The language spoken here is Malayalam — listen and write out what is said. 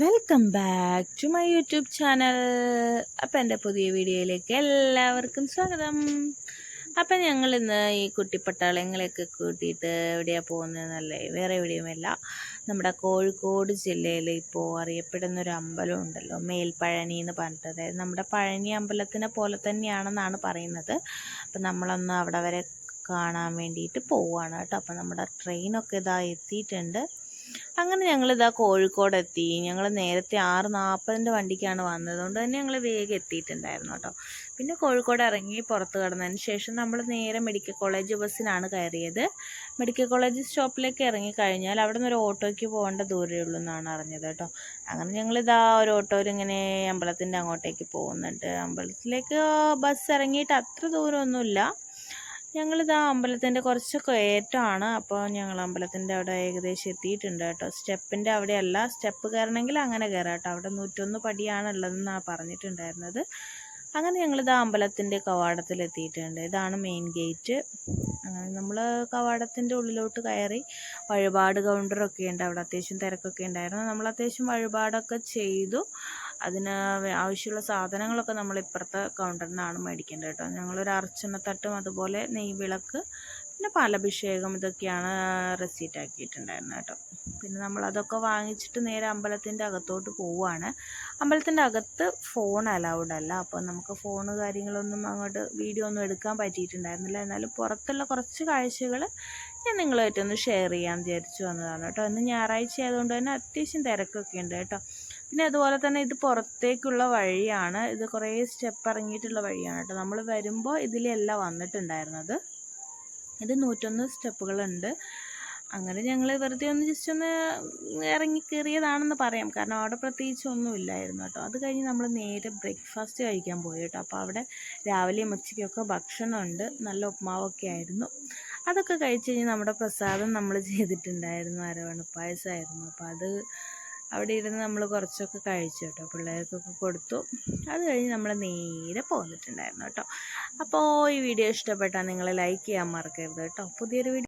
Welcome back to my YouTube channel അപ്പം എന്റെ പുതിയ വീഡിയോയിലേക്ക് എല്ലാവർക്കും സ്വാഗതം. അപ്പം ഞങ്ങൾ ഇന്ന് ഈ കുട്ടിപ്പട്ടാളങ്ങളെയൊക്കെ കൂട്ടിയിട്ട് എവിടെയാണ് പോകുന്നതെന്നല്ലേ? വേറെ എവിടെയുമല്ല. നമ്മുടെ കോഴിക്കോട് ജില്ലയിൽ ഇപ്പോൾ അറിയപ്പെടുന്ന ഒരു അമ്പലം ഉണ്ടല്ലോ മേൽപ്പഴനി എന്ന് പറഞ്ഞിട്ട്. അതായത് നമ്മുടെ പഴനി അമ്പലത്തിനെ പോലെ തന്നെയാണെന്നാണ് പറയുന്നത്. അപ്പം നമ്മളൊന്ന് അവിടെ വരെ കാണാൻ വേണ്ടിയിട്ട് പോവുകയാണ് കേട്ടോ. അപ്പം നമ്മുടെ ട്രെയിനൊക്കെ ഇതാ എത്തിയിട്ടുണ്ട്. അങ്ങനെ ഞങ്ങൾ ഇതാ കോഴിക്കോട് എത്തി ഞങ്ങൾ നേരത്തെ ആറ് നാൽപ്പതിന്റെ വണ്ടിക്കാണ് വന്നത്. കൊണ്ട് തന്നെ ഞങ്ങൾ വേഗം എത്തിയിട്ടുണ്ടായിരുന്നു കേട്ടോ. പിന്നെ കോഴിക്കോട് ഇറങ്ങി പുറത്ത് കടന്നതിന് ശേഷം നമ്മൾ നേരെ മെഡിക്കൽ കോളേജ് ബസ്സിനാണ് കയറിയത്. മെഡിക്കൽ കോളേജ് സ്റ്റോപ്പിലേക്ക് ഇറങ്ങി കഴിഞ്ഞാൽ അവിടെ നിന്ന് ഒരു ഓട്ടോയ്ക്ക് പോകേണ്ട ദൂരമേ ഉള്ളൂ എന്നാണ് അറിഞ്ഞത് കേട്ടോ. അങ്ങനെ ഞങ്ങൾ ഇതാ ഒരു ഓട്ടോയിൽ ഇങ്ങനെ അമ്പലത്തിന്റെ അങ്ങോട്ടേക്ക് പോകുന്നുണ്ട്. അമ്പലത്തിലേക്ക് ബസ് ഇറങ്ങിയിട്ട് അത്ര ദൂരമൊന്നുമില്ല. ഞങ്ങളിതാ അമ്പലത്തിന്റെ കുറച്ച് കയറ്റമാണ് അപ്പോൾ ഞങ്ങൾ അമ്പലത്തിന്റെ അവിടെ ഏകദേശം എത്തിയിട്ടുണ്ട് കേട്ടോ. സ്റ്റെപ്പിന്റെ അവിടെയല്ല. സ്റ്റെപ്പ് കയറണമെങ്കിൽ അങ്ങനെ കയറാം കേട്ടോ. അവിടെ നൂറ്റൊന്ന് പടിയാണുള്ളതെന്നാണ് പറഞ്ഞിട്ടുണ്ടായിരുന്നത്. അങ്ങനെ ഞങ്ങളിതാ അമ്പലത്തിന്റെ കവാടത്തിൽ എത്തിയിട്ടുണ്ട്. ഇതാണ് മെയിൻ ഗേറ്റ്. അങ്ങനെ നമ്മൾ കവാടത്തിന്റെ ഉള്ളിലോട്ട് കയറി വഴിപാട് കൗണ്ടറൊക്കെ ഉണ്ട്. അവിടെ അത്യാവശ്യം തിരക്കൊക്കെ ഉണ്ടായിരുന്നു. നമ്മൾ അത്യാവശ്യം വഴിപാടൊക്കെ ചെയ്തു. അതിന് ആവശ്യമുള്ള സാധനങ്ങളൊക്കെ നമ്മൾ ഇപ്പുറത്തെ കൗണ്ടറിൽ നിന്നാണ് മേടിക്കേണ്ടത് കേട്ടോ. ഞങ്ങളൊരു അർച്ചനത്തട്ടും അതുപോലെ നെയ് വിളക്ക് പിന്നെ പാലഭിഷേകം ഇതൊക്കെയാണ് റെസീറ്റ് ആക്കിയിട്ടുണ്ടായിരുന്നത് കേട്ടോ. പിന്നെ നമ്മൾ അതൊക്കെ വാങ്ങിച്ചിട്ട് നേരെ അമ്പലത്തിന്റെ അകത്തോട്ട് പോവുകയാണ്. അമ്പലത്തിന്റെ അകത്ത് ഫോൺ അലൗഡ് അല്ല. അപ്പോൾ നമുക്ക് ഫോൺ കാര്യങ്ങളൊന്നും അങ്ങോട്ട് വീഡിയോ ഒന്നും എടുക്കാൻ പറ്റിയിട്ടുണ്ടായിരുന്നില്ല. എന്നാലും പുറത്തുള്ള കുറച്ച് കാഴ്ചകൾ ഞാൻ നിങ്ങളുമായിട്ടൊന്ന് ഷെയർ ചെയ്യാൻ വിചാരിച്ചു വന്നതാണ് കേട്ടോ. ഇന്ന് ഞായറാഴ്ച ആയതുകൊണ്ട് തന്നെ അത്യാവശ്യം തിരക്കൊക്കെ ഉണ്ട് കേട്ടോ. പിന്നെ അതുപോലെ തന്നെ ഇത് പുറത്തേക്കുള്ള വഴിയാണ്. ഇത് കുറേ സ്റ്റെപ്പ് ഇറങ്ങിയിട്ടുള്ള വഴിയാണ് കേട്ടോ. നമ്മൾ വരുമ്പോൾ ഇതിലല്ല വന്നിട്ടുണ്ടായിരുന്നത്. ഇത് നൂറ്റൊന്ന് സ്റ്റെപ്പുകളുണ്ട്. അങ്ങനെ ഞങ്ങൾ വെറുതെ ഒന്ന് ജസ്റ്റ് ഒന്ന് ഇറങ്ങി കയറിയതാണെന്ന് പറയാം. കാരണം അവിടെ പ്രത്യേകിച്ച് ഒന്നും ഇല്ലായിരുന്നു കേട്ടോ. അത് കഴിഞ്ഞ് നമ്മൾ നേരെ ബ്രേക്ക്ഫാസ്റ്റ് കഴിക്കാൻ പോയി കേട്ടോ. അപ്പോൾ അവിടെ രാവിലെയും ഉച്ചയ്ക്കൊക്കെ ഭക്ഷണമുണ്ട്. നല്ല ഉപ്മാവൊക്കെ ആയിരുന്നു. അതൊക്കെ കഴിച്ച് കഴിഞ്ഞ് നമ്മുടെ പ്രസാദം നമ്മൾ ചെയ്തിട്ടുണ്ടായിരുന്നു. അരവണ പായസമായിരുന്നു. അപ്പോൾ അത് അവിടെ ഇരുന്ന് നമ്മൾ കുറച്ചൊക്കെ കഴിച്ചു കേട്ടോ. പിള്ളേർക്കൊക്കെ കൊടുത്തു. അത് കഴിഞ്ഞ് നമ്മൾ നേരെ പോന്നിട്ടുണ്ടായിരുന്നു കേട്ടോ. അപ്പോൾ ഈ വീഡിയോ ഇഷ്ടപ്പെട്ടാൽ നിങ്ങൾ ലൈക്ക് ചെയ്യാൻ മറക്കരുത് കേട്ടോ. പുതിയൊരു വീഡിയോ